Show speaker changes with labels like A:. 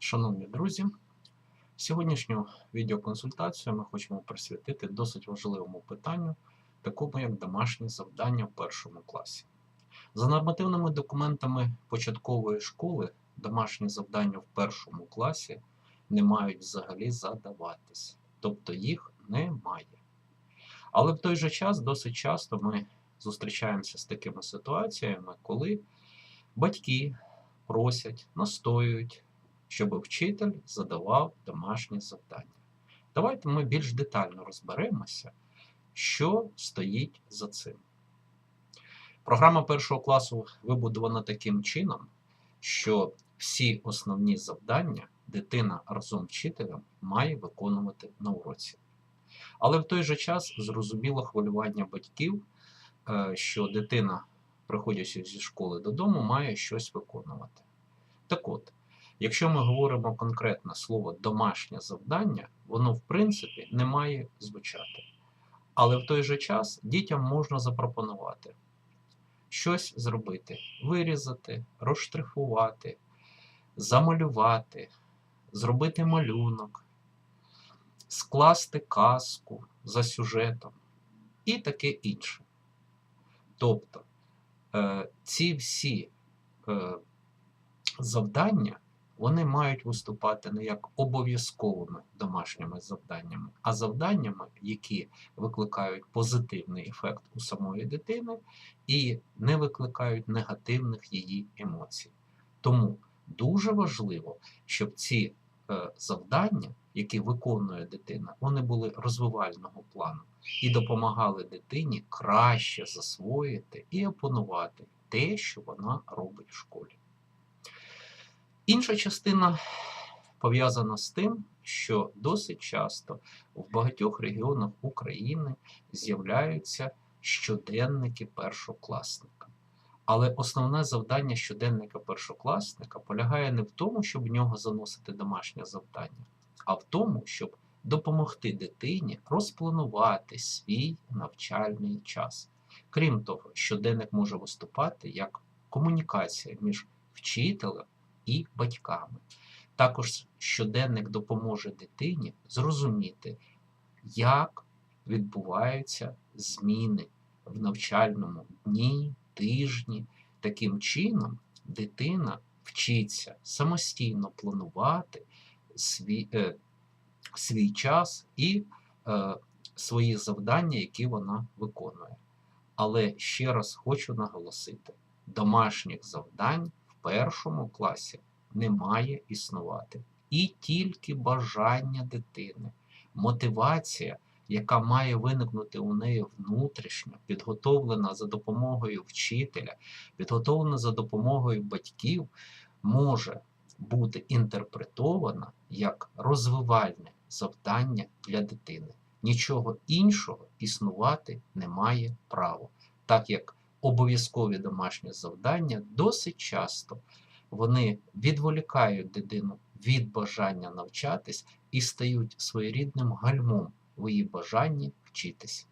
A: Шановні друзі, сьогоднішню відеоконсультацію ми хочемо присвятити досить важливому питанню, такому як домашні завдання в першому класі. За нормативними документами початкової школи домашні завдання в першому класі не мають взагалі задаватись, тобто їх немає. Але в той же час досить часто ми зустрічаємося з такими ситуаціями, коли батьки просять, настоюють, щоб вчитель задавав домашні завдання. Давайте ми більш детально розберемося, що стоїть за цим. Програма першого класу вибудована таким чином, що всі основні завдання дитина разом з вчителем має виконувати на уроці. Але в той же час зрозуміло хвилювання батьків, е, що дитина, приходячи зі школи додому, має щось виконувати. Так от, якщо ми говоримо конкретно слово домашнє завдання, воно в принципі не має звучати. Але в той же час дітям можна запропонувати щось зробити, вирізати, розштрихувати, замалювати, зробити малюнок, скласти казку за сюжетом і таке інше. Тобто е, ці всі е, завдання вони мають виступати не як обов'язковими домашніми завданнями, а завданнями, які викликають позитивний ефект у самої дитини і не викликають негативних її емоцій. Тому дуже важливо, щоб ці е, завдання, які виконує дитина, вони були розвивального плану і допомагали дитині краще засвоїти і опанувати те, що вона робить в школі. Інша частина пов'язана з тим, що досить часто в багатьох регіонах України з'являються щоденники першокласника. Але основне завдання щоденника першокласника полягає не в тому, щоб в нього заносити домашнє завдання, а в тому, щоб допомогти дитині розпланувати свій навчальний час. Крім того, щоденник може виступати як комунікація між вчителем і батьками. Також щоденник допоможе дитині зрозуміти, як відбуваються зміни в навчальному дні, тижні. Таким чином, дитина вчиться самостійно планувати свій, е, свій час і е, свої завдання, які вона виконує. Але ще раз хочу наголосити: домашніх завдань першому класі не має існувати. І тільки бажання дитини, мотивація, яка має виникнути у неї внутрішньо, підготовлена за допомогою вчителя, підготовлена за допомогою батьків, може бути інтерпретована як розвивальне завдання для дитини. Нічого іншого існувати не має права, так як обов'язкові домашні завдання досить часто вони відволікають дитину від бажання навчатись і стають своєрідним гальмом в її бажанні вчитись.